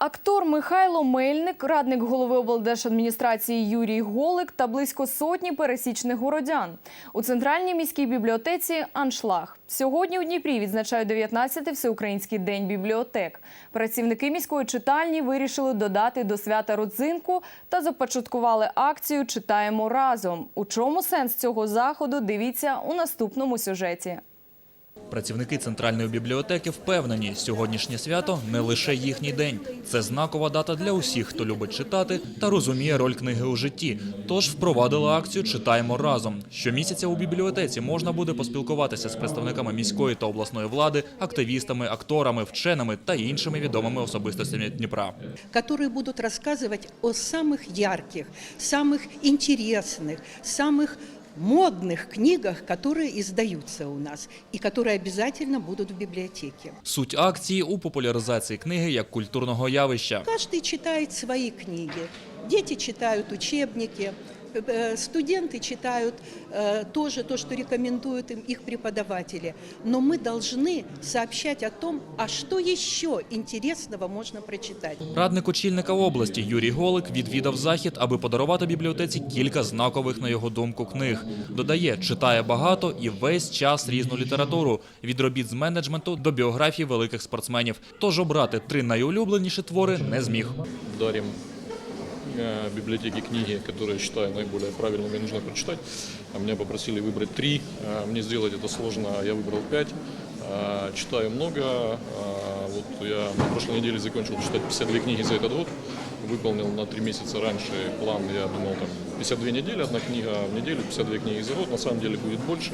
Актор Михайло Мельник, радник голови облдержадміністрації Юрій Голик та близько сотні пересічних городян. У центральній міській бібліотеці Аншлаг. Сьогодні у Дніпрі відзначають 19-й всеукраїнський день бібліотек. Працівники міської читальні вирішили додати до свята родзинку та започаткували акцію Читаємо разом. У чому сенс цього заходу? Дивіться у наступному сюжеті. Працівники центральної бібліотеки впевнені, сьогоднішнє свято не лише їхній день. Це знакова дата для усіх, хто любить читати та розуміє роль книги у житті. Тож впровадили акцію Читаємо разом. Щомісяця у бібліотеці можна буде поспілкуватися з представниками міської та обласної влади, активістами, акторами, вченими та іншими відомими особистостями Дніпра. которые будут рассказывать о самых ярких, самых интересных, самых модных книгах, которые издаются у нас и которые обязательно будут в библиотеке. Суть акції у популяризації книги як культурного явища. Каждый читает свои книги. Дети читают учебники, э, студенты читают э, тоже то, что рекомендуют им их преподаватели. Но мы должны сообщать о том, а что еще интересного можно прочитать. Радник очільника області Юрій Голик відвідав захід, аби подарувати бібліотеці кілька знакових, на його думку, книг. Додає, читає багато і весь час різну літературу від робіт з менеджменту до біографій великих спортсменів. Тож обрати три найулюбленіші твори не зміг. дарим Э, библиотеке книги, которые считаю наиболее правильными нужно прочитать. А Меня попросили выбрать три. А, Мне сделать это сложно, я выбрал пять. А, Читаю много. А, Вот я на прошлой неделе закончил читать 52 книги за этот год. Выполнил на три месяца раньше план. Я думал, там 52 недели, одна книга в неделю, 52 книги за год. На самом деле будет больше.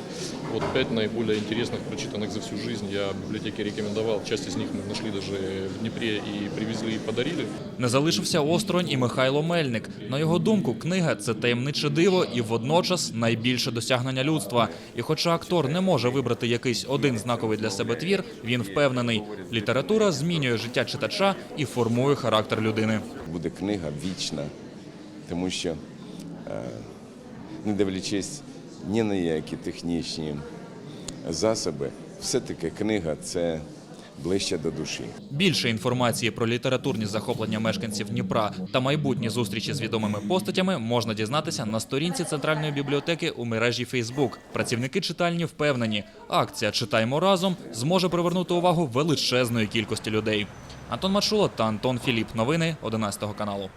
Вот пять наиболее интересных, прочитанных за всю жизнь я библиотеке рекомендовал. Часть из них мы нашли даже в Днепре и привезли и подарили. Не залишився осторонь і Михайло Мельник. На його думку, книга це таємниче диво і водночас найбільше досягнення людства. І хоча актор не може вибрати якийсь один знаковий для себе твір, він впевнений, література змінює життя читача і формує характер людини. буде книга вічна, тому що, е, не дивлячись ні на які технічні засоби, все-таки книга це ближче до душі. Більше інформації про літературні захоплення мешканців Дніпра та майбутні зустрічі з відомими постатями можна дізнатися на сторінці центральної бібліотеки у мережі Фейсбук. Працівники читальні впевнені, акція Читаймо разом зможе привернути увагу величезної кількості людей. Антон Мачула та Антон Філіп. Новини 11 каналу.